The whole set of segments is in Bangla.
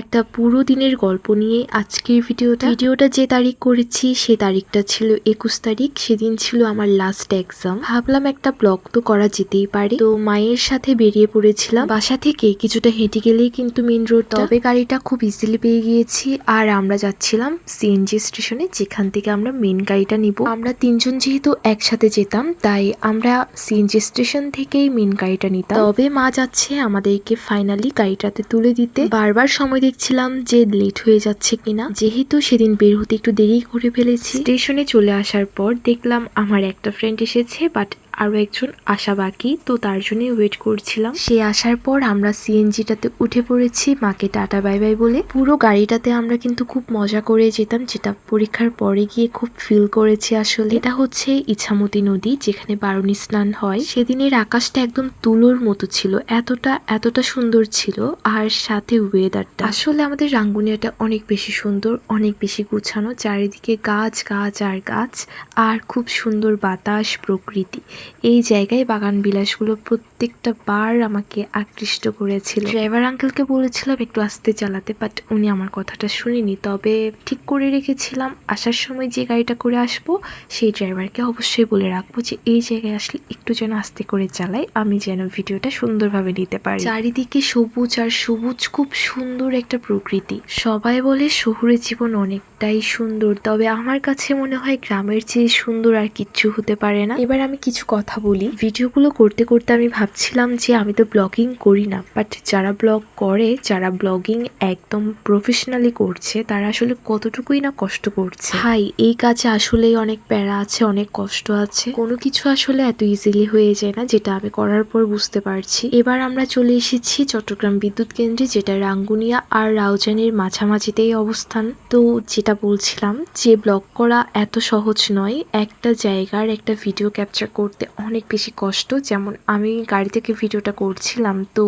একটা পুরো দিনের গল্প নিয়ে আজকের ভিডিওটা। ভিডিওটা যে তারিখ করেছি, সে তারিখটা ছিল একুশ তারিখ। সেদিন ছিল আমার লাস্ট এক্সাম ভাবলাম একটা ব্লগ তো করা যেতেই পারে। তো মায়ের সাথে বেরিয়ে পড়েছিলাম। বাসা থেকে কিছুটা হেঁটে গেলেই কিন্তু মেন রোড তবে গাড়িটা খুব ইজিলি পেয়ে গিয়েছি। আর আমরা যাচ্ছিলাম সিএনজি স্টেশনে যেখান থেকে আমরা মেন গাড়িটা নিব। আমরা তিনজন যেহেতু একসাথে যেতাম, তাই আমরা সিএনজি স্টেশন থেকেই মেন গাড়িটা নিতাম। তবে মা যাচ্ছে আমাদেরকে ফাইনালি গাড়িটাতে তুলে দিতে। বারবার সময় দেখছিলাম যে লেট হয়ে যাচ্ছে কিনা। যেহেতু সেদিন বের হতে একটু দেরি করে ফেলেছি। স্টেশনে চলে আসার পর দেখলাম আমার একটা ফ্রেন্ড এসেছে বাট আরও একজন আসা বাকি, তো তার জন্যই ওয়েট করছিলাম। সে আসার পর আমরা সিএনজিটাতে উঠে পড়েছি, মাকে টাটা বাই বাই বলে। পুরো গাড়িটাতে আমরা কিন্তু খুব মজা করে যেতাম, যেটা পরীক্ষার পরে গিয়ে খুব ফিল করেছি আসলে। এটা হচ্ছে ইছামতি নদী, যেখানে বারুণী স্নান হয়। সেদিনের আকাশটা একদম তুলোর মতো ছিল, এতটা এতটা সুন্দর ছিল, আর সাথে ওয়েদারটা আসলে আমাদের রাঙ্গুনিয়াটা অনেক বেশি সুন্দর, অনেক বেশি গুছানো, চারিদিকে গাছ গাছ আর গাছ, আর খুব সুন্দর বাতাস, প্রকৃতি। এই জায়গায় বাগান বিলাসগুলো প্রত্যেকটা বার আমাকে আকৃষ্ট করেছিল। ড্রাইভার আঙ্কেলকে বলেছিলাম একটু আস্তে চালাতে বাট উনি আমার কথাটা শুনিনি। তবে ঠিক করে রেখেছিলাম। আসার সময় যে গাড়িটা করে আসব সেই ড্রাইভারকে অবশ্যই বলে রাখব যে এই জায়গায় আসলে একটু যেন আস্তে করে চালাই আমি যেন ভিডিওটা সুন্দরভাবে নিতে পারি। চারিদিকে সবুজ আর সবুজ খুব সুন্দর একটা প্রকৃতি। সবাই বলে শহুরে জীবন অনেকটাই সুন্দর তবে আমার কাছে মনে হয় গ্রামের চেয়ে সুন্দর আর কিচ্ছু হতে পারে না। এবার আমি কিছু কথা বলি, ভিডিওগুলো করতে করতে আমি ভাবছিলাম যে আমি তো ব্লগিং করি না বাট যারা ব্লগ করে, যারা ব্লগিং একদম প্রফেশনালি করছে, তারা আসলে কতটুকুই না কষ্ট করছে। হাই এই কাজে আসলেই অনেক প্যারা আছে, অনেক কষ্ট আছে। কোনো কিছু আসলে এত ইজিলি হয়ে যায় না, যেটা আমি করার পর বুঝতে পারছি। এবার আমরা চলে এসেছি চট্টগ্রাম বিদ্যুৎ কেন্দ্রে, যেটা রাঙ্গুনিয়া আর রাউজানের মাঝামাঝিতেই অবস্থান। তো যেটা বলছিলাম যে ব্লগ করা এত সহজ নয়, একটা জায়গার একটা ভিডিও ক্যাপচার করতে অনেক বেশি কষ্ট। যেমন আমি গাড়ি থেকে ভিডিওটা করছিলাম, তো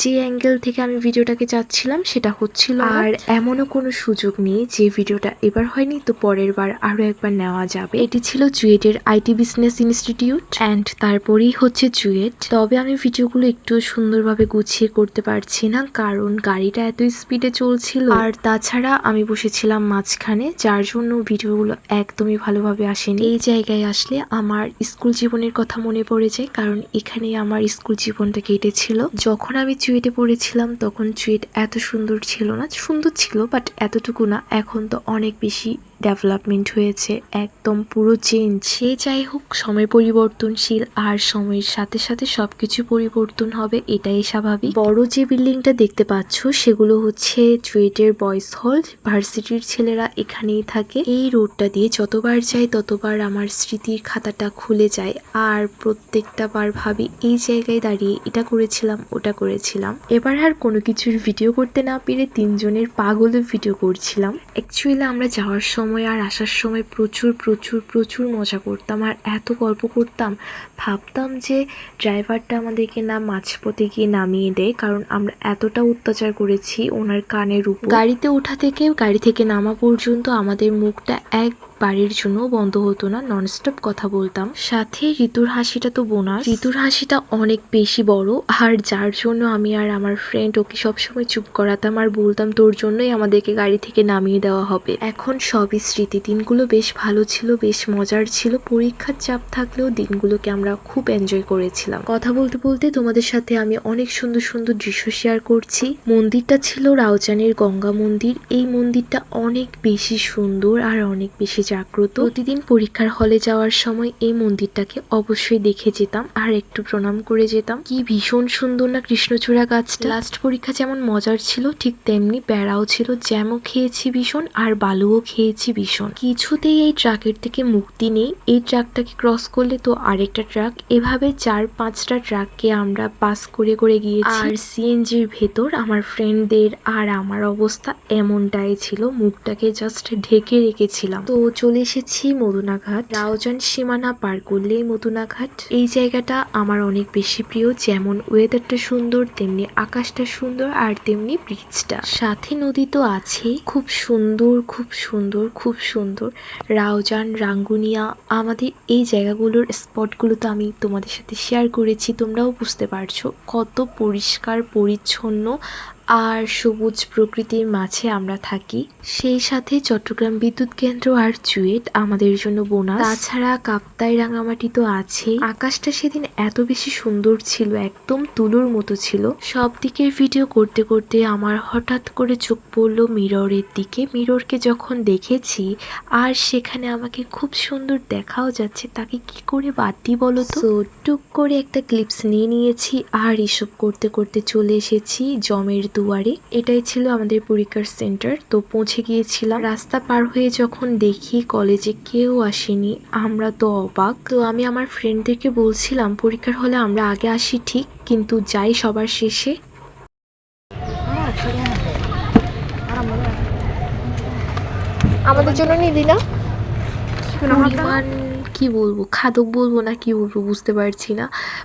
যে অ্যাঙ্গেল থেকে আমি ভিডিওটাকে চাচ্ছিলাম সেটা হচ্ছিল আর এমনও কোনো সুযোগ নেই যে ভিডিওটা এবার হয়নি, তো পরের বার আরও একবার নেওয়া যাবে। এটি ছিল জুয়েটের আইটি বিজনেস ইনস্টিটিউট অ্যান্ড তারপরেই হচ্ছে জুয়েট। তবে আমি ভিডিওগুলো একটু সুন্দরভাবে গুছিয়ে করতে পারছি না, কারণ গাড়িটা এত স্পিডে চলছিল। আর তাছাড়া আমি বসেছিলাম মাঝখানে, যার জন্য ভিডিওগুলো একদমই ভালোভাবে আসেনি। এই জায়গায় আসলে আমার স্কুল জীবনের কথা মনে পড়ে যায় কারণ এখানেই আমার স্কুল জীবনটা কেটেছিল। যখন আমি চুয়েটে পড়েছিলাম, তখন চুয়েট এত সুন্দর ছিল না, সুন্দর ছিল বাট এতটুকু না, এখন তো অনেক বেশি ডেভেলপমেন্ট হয়েছে, একদম পুরো চেঞ্জ সে যাই হোক, সময় পরিবর্তনশীল আর সময়ের সাথে সাথে সবকিছু পরিবর্তন হবে, এটাই স্বাভাবিক। বড় যে বিল্ডিংটা দেখতে পাচ্ছ, সেগুলো হচ্ছে চুয়েটের বয়েজ হল ভার্সিটির ছেলেরা এখানেই থাকে। এই রোডটা দিয়ে যতবার যাই, ততবার আমার স্মৃতির খাতাটা খুলে যায়। আর প্রত্যেকটা বার ভাবি, এই জায়গায় দাঁড়িয়ে এটা করেছিলাম, ওটা করেছিলাম। এবার আর কোনো কিছুর ভিডিও করতে না পেরে তিনজনের পাগলের ভিডিও করছিলাম। অ্যাকচুয়ালি আমরা যাওয়ার সময় আর আসার সময় প্রচুর প্রচুর প্রচুর মজা করতাম। আর এত গল্প করতাম, ভাবতাম যে ড্রাইভারটা আমাদেরকে না মাঝপথে গিয়ে নামিয়ে দেয়, কারণ আমরা এতটা অত্যাচার করেছি ওনার কানের উপর। গাড়িতে ওঠা থেকে গাড়ি থেকে নামা পর্যন্ত আমাদের মুখটা এক বাড়ির জন্য বন্ধ হতো না ননস্টপ কথা বলতাম। সাথে ঋতুর হাসিটা তো বোনাস। ঋতুর হাসিটা অনেক বেশি বড়, আর যার জন্য আমি আর আমার ফ্রেন্ড ওকে সবসময় চুপ করাতাম আর বলতাম, তোর জন্যই আমাদেরকে গাড়ি থেকে নামিয়ে দেওয়া হবে। এখন সবই স্মৃতি, দিনগুলো বেশ ভালো ছিল, বেশ মজার ছিল। পরীক্ষার চাপ থাকলেও দিনগুলোকে আমরা খুব এনজয় করেছিলাম। কথা বলতে বলতে তোমাদের সাথে আমি অনেক সুন্দর সুন্দর দৃশ্য শেয়ার করছি। মন্দিরটা ছিল রাউজানের গঙ্গা মন্দির। এই মন্দিরটা অনেক বেশি সুন্দর আর অনেক বেশি জাগ্রত। প্রতিদিন পরীক্ষার হলে যাওয়ার সময় এই মন্দিরটাকে অবশ্যই দেখে যেতাম আর একটু প্রণাম করে যেতাম। কি ভীষণ সুন্দর না কৃষ্ণচূড়া গাছটা। লাস্ট পরীক্ষা যেমন মজার ছিল, ঠিক তেমনি প্যারাও ছিল। জ্যামও খেয়েছি ভীষণ আর বালুও খেয়েছি ভীষণ। কিছুতেই এই ট্রাকের থেকে মুক্তি নেই। এই ট্রাকটাকে ক্রস করলে তো আরেকটা ট্রাক। এভাবে চার পাঁচটা ট্রাককে আমরা পাস করে করে গিয়েছি। আর সিএনজির ভেতর আমার ফ্রেন্ডদের আর আমার অবস্থা এমনটাই ছিল। মুখটাকে জাস্ট ঢেকে রেখেছিলাম। তো চলে এসেছি মদুনাঘাট। রাউজান সীমানা পার করলেই মদুনাঘাট। এই জায়গাটা আমার অনেক বেশি প্রিয়, যেমন ওয়েদারটা সুন্দর, তেমনি আকাশটা সুন্দর আর তেমনি ব্রিজটা সাথে নদী তো আছেই। খুব সুন্দর খুব সুন্দর খুব সুন্দর। রাউজান রাঙ্গুনিয়া, আমাদের এই জায়গাগুলোর স্পটগুলো তো আমি তোমাদের সাথে শেয়ার করেছি, তোমরাও বুঝতে পারছ। কত পরিষ্কার, পরিচ্ছন্ন আর সবুজ প্রকৃতির মাঝে আমরা থাকি, সেই সাথে চট্টগ্রাম বিদ্যুৎ কেন্দ্র আর চুয়েট আমাদের জন্য বোনাস। তাছাড়া কাপ্তাই রাঙামাটি তো আছে। আকাশটা সেদিন এত বেশি সুন্দর ছিল, একদম তুলোর মতো ছিল। সব দিকের ভিডিও করতে করতে আমার হঠাৎ করে চোখ পড়ল মিররের দিকে। মিররকে যখন দেখেছি, আর সেখানে আমাকে খুব সুন্দর দেখাও যাচ্ছে, তাকে কি করে বাদ দিই বলো তো? টুক করে একটা ক্লিপস নিয়ে নিয়েছি, আর এসব করতে করতে চলে এসেছি জমের দুয়ারে। এটাই ছিল আমাদের পরীক্ষার সেন্টার তো পৌঁছে গিয়েছিলাম। রাস্তা পার হয়ে যখন দেখি কলেজে কেউ আসেনি আমরা তো অবাক। তো আমি আমার ফ্রেন্ডদেরকে বলছিলাম পরীক্ষার হলে আমরা আগে আসি ঠিক কিন্তু যাই সবার শেষে। আমাদের জন্য নিবি না? পরিমাণ কি বলব? খাদক বলব না কি বলব বুঝতে পারছি না।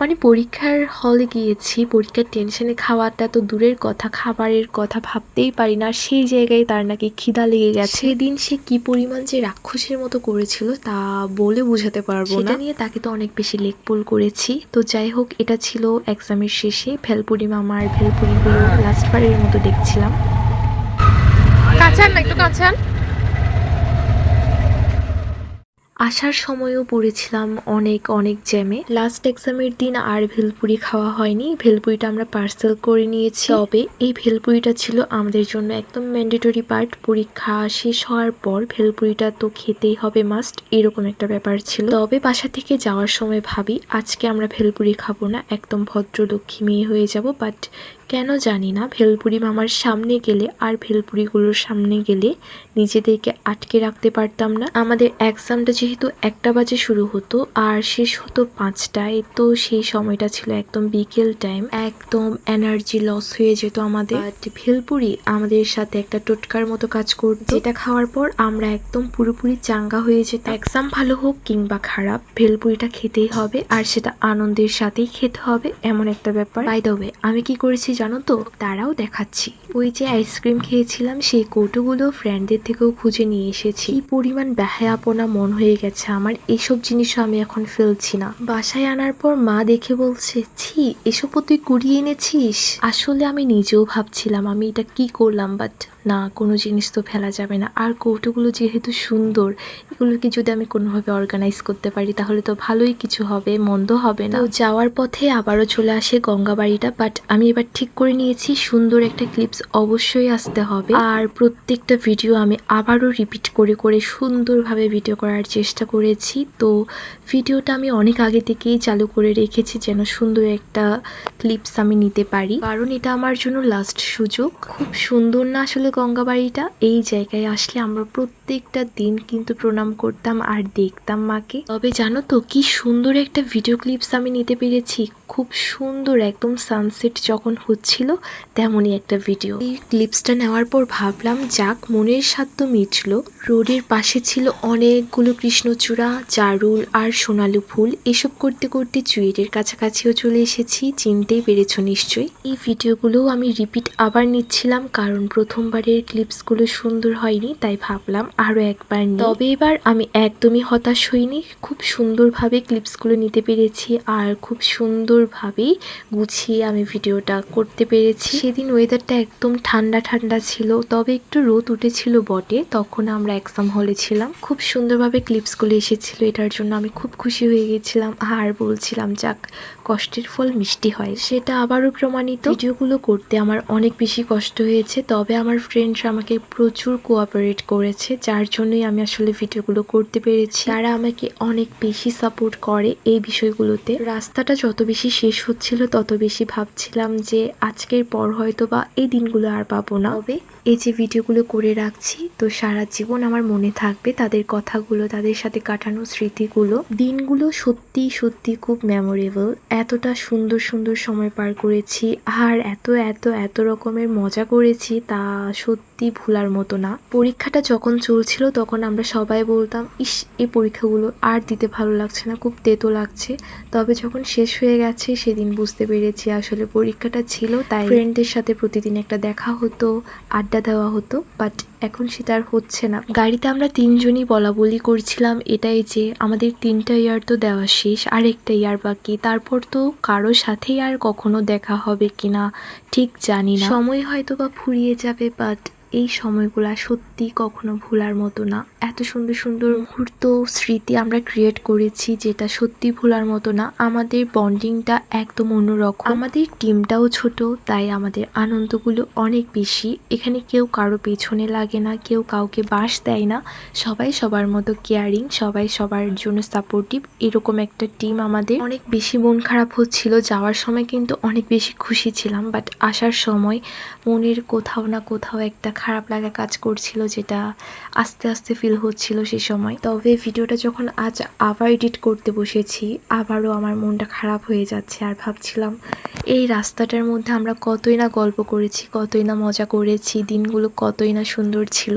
মানে পরীক্ষার হলে গিয়েছি পরীক্ষার টেনশনে খাওয়াটা তো দূরের কথা খাবারের কথা ভাবতেই পারি না। সেই জায়গায় তার নাকি খিদা লেগে গেছে। সেদিন সে কি পরিমাণ যে রাক্ষসের মতো করেছিল তা বলে বোঝাতে পারব না। নিয়ে তাকে তো অনেক বেশি লেকপোল করেছি। তো যাই হোক এটা ছিল এক্সামের শেষে। ভেলপুরি মামার ভেলপুরিগুলো লাস্ট বারের মতো দেখছিলাম। কাঁচান না একটু কাঁচান। আসার সময়ও পড়েছিলাম অনেক অনেক জ্যামে। লাস্ট এক্সামের দিন আর ভেলপুরি খাওয়া হয়নি। ভেলপুরিটা আমরা পার্সেল করে নিয়েছি। তবে এই ভেলপুরিটা ছিল আমাদের জন্য একদম ম্যান্ডেটরি পার্ট পরীক্ষা শেষ হওয়ার পর ভেলপুরিটা তো খেতেই হবে মাস্ট এরকম একটা ব্যাপার ছিল। তবে বাসা থেকে যাওয়ার সময় ভাবি, আজকে আমরা ভেলপুরি খাব না। একদম ভদ্রলক্ষ্মী মেয়ে হয়ে যাব বাট কেন জানি না, ভেলপুরি মামার সামনে গেলে আর ভেলপুরিগুলোর সামনে গেলে নিজেদেরকে আটকে রাখতে পারতাম না। আমাদের এক্সামটা যেহেতু একটা বাজে শুরু হতো আর শেষ হতো পাঁচটায়, তো সেই সময়টা ছিল একদম বিকেল টাইম একদম এনার্জি লস হয়ে যেত আমাদের। ভেলপুরি আমাদের সাথে একটা টোটকার মতো কাজ করতো। যেটা খাওয়ার পর আমরা একদম পুরোপুরি চাঙ্গা হয়ে যেত এক্সাম ভালো হোক কিংবা খারাপ, ভেলপুরিটা খেতেই হবে আর সেটা আনন্দের সাথেই খেতে হবে, এমন একটা ব্যাপার। বাই আমি কি করেছি জানো তো, তারাও দেখাচ্ছি। ওই যে আইসক্রিম খেয়েছিলাম, সেই কৌটোগুলো ফ্রেন্ডদের থেকেও খুঁজে নিয়ে এসেছি। কি পরিমাণ বেহায়াপনা মন হয়ে গেছে আমার, এসব জিনিসও আমি এখন ফেলছি না। বাসায় আনার পর মা দেখে বলছে, ছি এসবও তুই কুড়িয়ে এনেছিস। আসলে আমি নিজেও ভাবছিলাম আমি এটা কি করলাম বাট না, কোনো জিনিস তো ফেলা যাবে না। আর কৌটোগুলো যেহেতু সুন্দর, এগুলোকে যদি আমি কোনোভাবে অর্গানাইজ করতে পারি, তাহলে তো ভালোই কিছু হবে, মন্দ হবে না। যাওয়ার পথে আবারও চলে আসে গঙ্গাবাড়িটা বাট আমি এবার ঠিক করে নিয়েছি, সুন্দর একটা ক্লিপস অবশ্যই আসতে হবে। আর প্রত্যেকটা ভিডিও আমি আবারও রিপিট করে করে সুন্দরভাবে ভিডিও করার চেষ্টা করেছি। তো ভিডিওটা আমি অনেক আগে থেকেই চালু করে রেখেছি যেন সুন্দর একটা ক্লিপস আমি নিতে পারি। কারণ এটা আমার জন্য লাস্ট সুযোগ। খুব সুন্দর না আসলে গঙ্গাবাড়িটা এই জায়গায় আসলে আমরা প্রত্যেকটা দিন কিন্তু প্রণাম করতাম আর দেখতাম মাকে। তবে জানো তো, কি সুন্দর একটা ভিডিও ক্লিপস আমি নিতে পেরেছি। খুব সুন্দর একদম সানসেট যখন হচ্ছিল, তেমনই একটা ভিডিও এই ক্লিপসটা নেওয়ার পর ভাবলাম, যাক, মনের তো মিটলো। রোডের পাশে ছিল অনেকগুলো কৃষ্ণচূড়া জারুল আর সোনালু ফুল। এসব করতে করতে চুয়েটের কাছাকাছিও চলে এসেছি, চিনতেই পেরেছ নিশ্চয়ই। এই ভিডিওগুলোও আমি রিপিট আবার নিচ্ছিলাম, কারণ প্রথমবারের ক্লিপসগুলো সুন্দর হয়নি, তাই ভাবলাম আরও একবার। তবে এবার আমি একদমই হতাশ হইনি, খুব সুন্দরভাবে ক্লিপসগুলো নিতে পেরেছি, আর খুব সুন্দরভাবেই গুছিয়ে আমি ভিডিওটা করতে পেরেছি। সেদিন ওয়েদারটা একদম ঠান্ডা ঠান্ডা ছিল, তবে একটু রোদ উঠেছিল বটে, তখন আমরা এক্সাম হলে ছিলাম। খুব সুন্দরভাবে ক্লিপসগুলো এসেছিল, এটার জন্য আমি খুব খুশি হয়ে গেছিলাম। আর বলছিলাম, যাক কষ্টের ফল মিষ্টি হয়। সেটা আবারও প্রমাণিত। ভিডিওগুলো করতে আমার অনেক বেশি কষ্ট হয়েছে, তবে আমার ফ্রেন্ডরা আমাকে প্রচুর কোঅপারেট করেছে, যার জন্যই আমি আসলে ভিডিওগুলো করতে পেরেছি। তারা আমাকে অনেক বেশি সাপোর্ট করে এই বিষয়গুলোতে। রাস্তাটা যত বেশি শেষ হচ্ছিল, তত বেশি ভাবছিলাম যে আজকের পর হয়তো বা এই দিনগুলো আর পাবো না। তবে এই যে ভিডিওগুলো করে রাখছি, তো সারা জীবন আমার মনে থাকবে তাদের কথাগুলো, তাদের সাথে কাটানো স্মৃতিগুলো। দিনগুলো সত্যি সত্যি খুব মেমোরেবল এতটা সুন্দর সুন্দর সময় পার করেছি আর এত এত এত রকমের মজা করেছি তা সত্যি ভুলার মতো না। পরীক্ষাটা যখন চলছিল তখন আমরা সবাই বলতাম, ইস, এই পরীক্ষাগুলো আর দিতে ভালো লাগছে না, খুব তেতো লাগছে। তবে যখন শেষ হয়ে গেছে, সেদিন বুঝতে পেরেছি আসলে পরীক্ষাটা ছিল, তাই ফ্রেন্ডদের সাথে প্রতিদিন একটা দেখা হতো, আড্ডা দেওয়া হতো বাট এখন সেটা আর হচ্ছে না। গাড়িতে আমরা তিনজনই বলা বলি করছিলাম এটাই যে, আমাদের তিনটা ইয়ার তো দেওয়া শেষ, আর একটা ইয়ার বাকি, তারপর তো কারও সাথেই আর কখনো দেখা হবে কিনা, ঠিক জানি না। সময় হয়তো বা ফুরিয়ে যাবে বাট এই সময়গুলা সত্যি কখনো ভোলার মতো না। এত সুন্দর সুন্দর মুহূর্ত, স্মৃতি আমরা ক্রিয়েট করেছি যেটা সত্যি ভোলার মতো না। আমাদের বন্ডিংটা একদম অন্যরকম। আমাদের টিমটাও ছোট, তাই আমাদের আনন্দগুলো অনেক বেশি। এখানে কেউ কারও পেছনে লাগে না, কেউ কাউকে বাস দেয় না। সবাই সবার মতো কেয়ারিং সবাই সবার জন্য সাপোর্টিভ এরকম একটা টিম আমাদের। অনেক বেশি মন খারাপ হচ্ছিল, যাওয়ার সময় কিন্তু অনেক বেশি খুশি ছিলাম বাট আসার সময় মনের কোথাও না কোথাও একটা খারাপ লাগা কাজ করছিল, যেটা আস্তে আস্তে ফিল হচ্ছিল সে সময়। তবে ভিডিওটা যখন আজ আবার এডিট করতে বসেছি, আবারও আমার মনটা খারাপ হয়ে যাচ্ছে আর ভাবছিলাম, এই রাস্তাটার মধ্যে আমরা কতই না গল্প করেছি, কতই না মজা করেছি, দিনগুলো কতই না সুন্দর ছিল।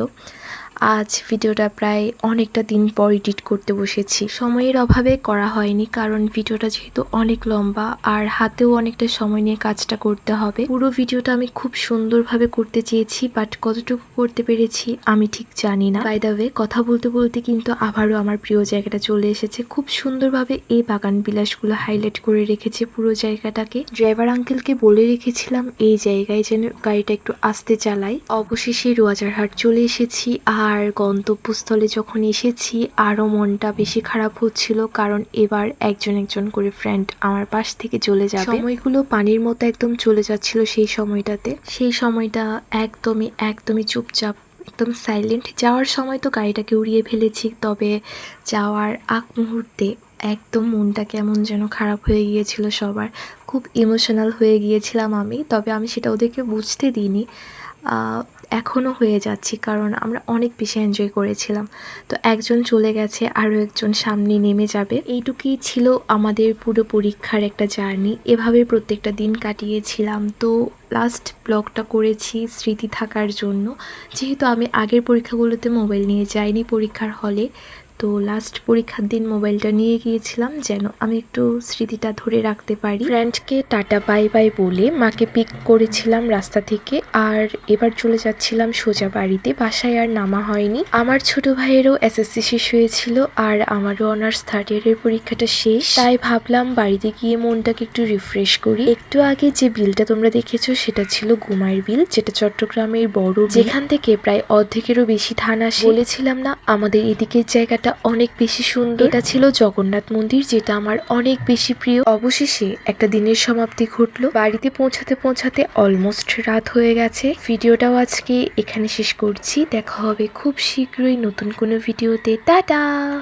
আজ ভিডিওটা প্রায় অনেকটা দিন পর এডিট করতে বসেছি। সময়ের অভাবে করা হয়নি, কারণ ভিডিওটা যেহেতু অনেক লম্বা আর হাতেও অনেকটা সময় নিয়ে কাজটা করতে হবে। পুরো ভিডিওটা আমি খুব সুন্দরভাবে করতে চেয়েছি, বাট কতটুকু করতে পেরেছি আমি ঠিক জানি না। বাই দ্য কথা বলতে বলতে কিন্তু আবারও আমার প্রিয় জায়গাটা চলে এসেছে। খুব সুন্দরভাবে এই বাগান বিলাসগুলো হাইলাইট করে রেখেছে পুরো জায়গাটাকে। ড্রাইভার আঙ্কেলকে বলে রেখেছিলাম, এই জায়গায় যেন গাড়িটা একটু আস্তে চালাই। অবশেষে রোয়াজারহাট চলে এসেছি। আর গন্তব্যস্থলে যখন এসেছি আরও মনটা বেশি খারাপ হচ্ছিল কারণ এবার একজন একজন করে ফ্রেন্ড আমার পাশ থেকে চলে যাবে। সময়গুলো পানির মতো একদম চলে যাচ্ছিল সেই সময়টাতে। সেই সময়টা একদমই একদমই চুপচাপ, একদম সাইলেন্ট যাওয়ার সময় তো গাড়িটাকে উড়িয়ে ফেলেছি, তবে যাওয়ার আগ মুহূর্তে একদম মনটা কেমন যেন খারাপ হয়ে গিয়েছিল সবার। খুব ইমোশনাল হয়ে গিয়েছিলাম আমি, তবে আমি সেটা ওদেরকে বুঝতে দিইনি। এখনও হয়ে যাচ্ছি, কারণ আমরা অনেক বেশি এনজয় করেছিলাম। তো একজন চলে গেছে, আরও একজন সামনে নেমে যাবে। এইটুকুই ছিল আমাদের পুরো পরীক্ষার একটা জার্নি। এভাবে প্রত্যেকটা দিন কাটিয়েছিলাম। তো লাস্ট ব্লগটা করেছি স্মৃতি থাকার জন্য। যেহেতু আমি আগের পরীক্ষাগুলোতে মোবাইল নিয়ে যাইনি পরীক্ষার হলে তো লাস্ট পরীক্ষার দিন মোবাইলটা নিয়ে গিয়েছিলাম, যেন আমি একটু স্মৃতিটা ধরে রাখতে পারি। ফ্রেন্ডকে টাটা বাই বাই বলে মাকে পিক করেছিলাম রাস্তা থেকে, আর এবার চলে যাচ্ছিলাম সোজা বাড়িতে। বাসায় আর নামা হয়নি। আমার ছোট ভাইয়েরও এসএসসি শেষ হয়েছিল, আর আমারও অনার্স থার্ড ইয়ারের পরীক্ষাটা শেষ। তাই ভাবলাম বাড়িতে গিয়ে মনটাকে একটু রিফ্রেশ করি। একটু আগে যে বিলটা তোমরা দেখেছ, সেটা ছিল গুমাইর বিল যেটা চট্টগ্রামের বড় যেখান থেকে প্রায় অর্ধেকেরও বেশি ধান আসে। বলেছিলাম না, আমাদের এদিকের জায়গাটা অনেক বেশি সুন্দর এটা ছিল জগন্নাথ মন্দির, যেটা আমার অনেক বেশি প্রিয়। অবশেষে একটা দিনের সমাপ্তি ঘটলো। বাড়িতে পৌঁছাতে পৌঁছাতে অলমোস্ট রাত হয়ে গেছে। ভিডিওটাও আজকে এখানে শেষ করছি। দেখা হবে খুব শীঘ্রই নতুন কোনো ভিডিওতে। টাটা!